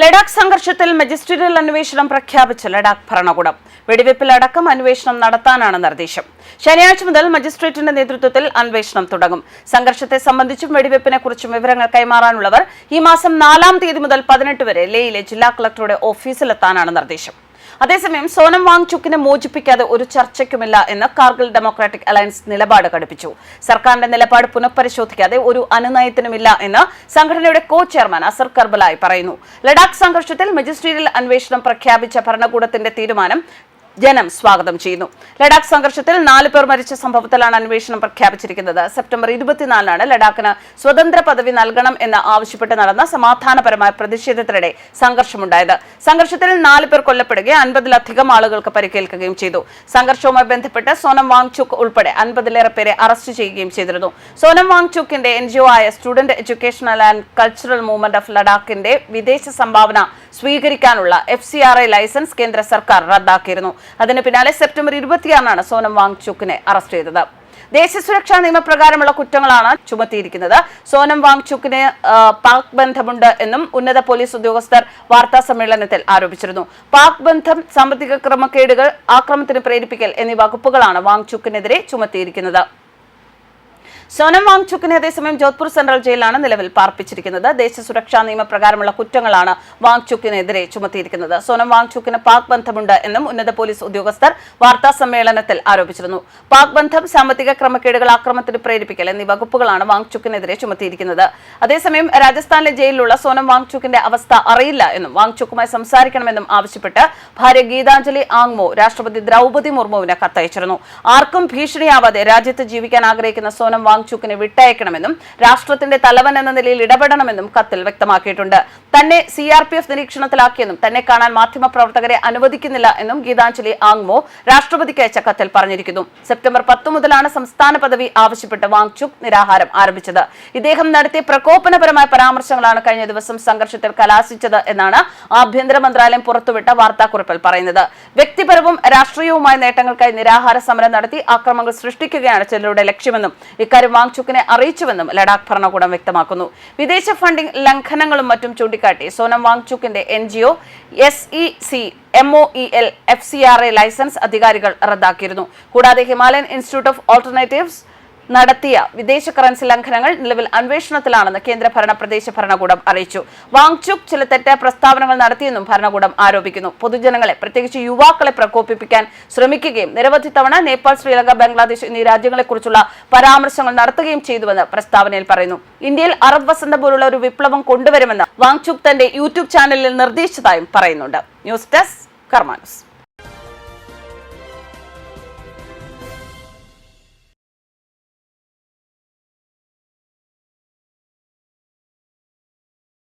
ലഡാക്ക് സംഘർഷത്തിൽ മജിസ്ട്രേറ്റിയൽ അന്വേഷണം പ്രഖ്യാപിച്ച ലഡാക്ക് ഭരണകൂടം. വെടിവെപ്പിലടക്കം അന്വേഷണം നടത്താനാണ് നിർദ്ദേശം. ശനിയാഴ്ച മുതൽ മജിസ്ട്രേറ്റിന്റെ നേതൃത്വത്തിൽ അന്വേഷണം തുടങ്ങും. സംഘർഷത്തെ സംബന്ധിച്ചും വെടിവെപ്പിനെ കുറിച്ചും വിവരങ്ങൾ കൈമാറാനുള്ളവർ ഈ മാസം നാലാം തീയതി മുതൽ പതിനെട്ട് വരെ ലേയിലെ ജില്ലാ കളക്ടറുടെ ഓഫീസിലെത്താനാണ് നിർദ്ദേശം. അതേസമയം സോനം വാങ്ചുക്കിനെ മോചിപ്പിക്കാതെ ഒരു ചർച്ചയ്ക്കുമില്ല എന്ന് കാർഗിൽ ഡെമോക്രാറ്റിക് അലയൻസ് നിലപാട് ഘടിപ്പിച്ചു സർക്കാരിന്റെ നിലപാട് പുനഃപരിശോധിക്കാതെ ഒരു അനുനയത്തിനുമില്ല എന്ന് സംഘടനയുടെ കോ ചെയർമാൻ അസർ കർബലായി പറയുന്നു. ലഡാക്ക് സംഘർഷത്തിൽ മജിസ്ട്രേറ്റിയൽ അന്വേഷണം പ്രഖ്യാപിച്ച ഭരണകൂടത്തിന്റെ തീരുമാനം ജനം സ്വാഗതം ചെയ്യുന്നു. ലഡാക്ക് സംഘർഷത്തിൽ നാല് പേർ മരിച്ച സംഭവത്തിലാണ് അന്വേഷണം പ്രഖ്യാപിച്ചിരിക്കുന്നത്. സെപ്റ്റംബർ ഇരുപത്തിനാലിനാണ് ലഡാക്കിന് സ്വതന്ത്ര പദവി നൽകണം എന്ന് ആവശ്യപ്പെട്ട് നടന്ന സമാധാനപരമായ പ്രതിഷേധത്തിനിടെ സംഘർഷമുണ്ടായത്. സംഘർഷത്തിൽ നാല് പേർ കൊല്ലപ്പെടുകയും അൻപതിലധികം ആളുകൾക്ക് പരിക്കേൽക്കുകയും ചെയ്തു. സംഘർഷവുമായി ബന്ധപ്പെട്ട് സോനം വാങ്ചുക്ക് ഉൾപ്പെടെ അൻപതിലേറെ പേരെ അറസ്റ്റ് ചെയ്യുകയും ചെയ്തിരുന്നു. സോനം വാങ്ചുക്കിന്റെ എൻ ജി ഒ ആയ student educational and cultural movement of ലഡാക്കിന്റെ വിദേശ സംഭാവന സ്വീകരിക്കാനുള്ള F C R I license കേന്ദ്ര സർക്കാർ റദ്ദാക്കിയിരുന്നു. അതിന് പിന്നാലെ സെപ്റ്റംബർ ഇരുപത്തിയാറിനാണ് സോനം വാങ്ചുക്കിനെ അറസ്റ്റ് ചെയ്തത്. ദേശീയ സുരക്ഷാ നിയമപ്രകാരമുള്ള കുറ്റങ്ങളാണ് ചുമത്തിയിരിക്കുന്നത്. സോനം വാങ്ചുക്കിന് പാക് ബന്ധമുണ്ട് എന്നും ഉന്നത പോലീസ് ഉദ്യോഗസ്ഥർ വാർത്താ സമ്മേളനത്തിൽ ആരോപിച്ചിരുന്നു. പാക് ബന്ധം സാമ്പത്തിക ക്രമക്കേടുകൾ ആക്രമത്തിന് പ്രേരിപ്പിക്കൽ എന്നീ വകുപ്പുകളാണ് വാങ്ചുക്കിനെതിരെ ചുമത്തിയിരിക്കുന്നത്. സോനം വാങ്ചുക്കിനെ അതേസമയം ജോധ്പൂർ സെൻട്രൽ ജയിലിലാണ് നിലവിൽ പാർപ്പിച്ചിരിക്കുന്നത്. ദേശസുരക്ഷാ നിയമപ്രകാരമുള്ള കുറ്റങ്ങളാണ് വാങ്ചുക്കിനെതിരെ ചുമത്തിയിരിക്കുന്നത്. സോനം വാങ്ചുക്കിന് പാക് ബന്ധമുണ്ട് എന്നും ഉന്നത പോലീസ് ഉദ്യോഗസ്ഥർ വാർത്താ സമ്മേളനത്തിൽ ആരോപിച്ചിരുന്നു. പാക് ബന്ധം സാമ്പത്തിക ക്രമക്കേടുകൾ ആക്രമത്തിന് പ്രേരിപ്പിക്കൽ എന്നീ വകുപ്പുകളാണ് വാങ്ചുക്കിനെതിരെ ചുമത്തിയിരിക്കുന്നത്. അതേസമയം രാജസ്ഥാനിലെ ജയിലിലുള്ള സോനം വാങ്ചുക്കിന്റെ അവസ്ഥ അറിയില്ല എന്നും വാങ്ചുക്കുമായി സംസാരിക്കണമെന്നും ആവശ്യപ്പെട്ട് ഭാര്യ ഗീതാഞ്ജലി ആങ്മോ രാഷ്ട്രപതി ദ്രൗപതി മുർമുവിന് കത്തയച്ചിരുന്നു. ആർക്കും ഭീഷണിയാവാതെ രാജ്യത്ത് ജീവിക്കാൻ ആഗ്രഹിക്കുന്ന സോനം വാങ്ചുക്കിനെ വിട്ടയക്കണമെന്നും രാഷ്ട്രത്തിന്റെ തലവൻ എന്ന നിലയിൽ ഇടപെടണമെന്നും കത്തിൽ വ്യക്തമാക്കിയിട്ടുണ്ട്. തന്നെ സി ആർ പി എഫ് നിരീക്ഷണത്തിലാക്കിയെന്നും തന്നെ കാണാൻ മാധ്യമപ്രവർത്തകരെ അനുവദിക്കുന്നില്ല എന്നും ഗീതാഞ്ജലി ആങ്മോ രാഷ്ട്രപതിക്ക് അയച്ച കത്തിൽ പറഞ്ഞിരിക്കുന്നു. സെപ്റ്റംബർ പത്ത് മുതലാണ് സംസ്ഥാന പദവി ആവശ്യപ്പെട്ട് വാങ്ചുക് നിരാഹാരം ആരംഭിച്ചത്. ഇദ്ദേഹം നടത്തിയ പ്രകോപനപരമായ പരാമർശങ്ങളാണ് കഴിഞ്ഞ ദിവസം സംഘർഷത്തിൽ കലാശിച്ചത് എന്നാണ് ആഭ്യന്തര മന്ത്രാലയം പുറത്തുവിട്ട വാർത്താക്കുറിപ്പിൽ പറയുന്നത്. വ്യക്തിപരവും രാഷ്ട്രീയവുമായ നേട്ടങ്ങൾക്കായി നിരാഹാര സമരം നടത്തി ആക്രമങ്ങൾ സൃഷ്ടിക്കുകയാണ് ചിലരുടെ ലക്ഷ്യമെന്നും ഇക്കാര്യം വാങ്ചുക്കിനെ അറിയിച്ചുവെന്നും ലഡാക്ക് ഭരണകൂടം വ്യക്തമാക്കുന്നു. വിദേശ ഫണ്ടിംഗ് ലംഘനങ്ങളും മറ്റും ചൂണ്ടിക്കാട്ടി Sonam വാങ്ചുക്കിന്റെ N G O S E C M O E L F C R A license അധികാരികൾ റദ്ദാക്കിയിരുന്നു. കൂടാതെ ഹിമാലയൻ ഇൻസ്റ്റിറ്റ്യൂട്ട് ഓഫ് ഓൾട്ടർനേറ്റീവ്സ് നടത്തിയ വിദേശ കറൻസി ലംഘനങ്ങൾ നിലവിൽ അന്വേഷണത്തിലാണെന്ന് കേന്ദ്ര ഭരണ പ്രദേശ ഭരണകൂടം അറിയിച്ചു. വാങ്ചുക് ചില തെറ്റായ പ്രസ്താവനകൾ നടത്തിയെന്നും ഭരണകൂടം ആരോപിക്കുന്നു. പൊതുജനങ്ങളെ പ്രത്യേകിച്ച് യുവാക്കളെ പ്രകോപിപ്പിക്കാൻ ശ്രമിക്കുകയും നിരവധി തവണ നേപ്പാൾ ശ്രീലങ്ക ബംഗ്ലാദേശ് എന്നീ രാജ്യങ്ങളെക്കുറിച്ചുള്ള പരാമർശങ്ങൾ നടത്തുകയും ചെയ്തുവെന്ന് പ്രസ്താവനയിൽ പറയുന്നു. ഇന്ത്യയിൽ അറബ് വസന്തം പോലുള്ള ഒരു വിപ്ലവം കൊണ്ടുവരുമെന്ന് വാങ്ചുക് തന്റെ യൂട്യൂബ് ചാനലിൽ നിർദ്ദേശിച്ചതായും പറയുന്നുണ്ട്. News desk Karma News.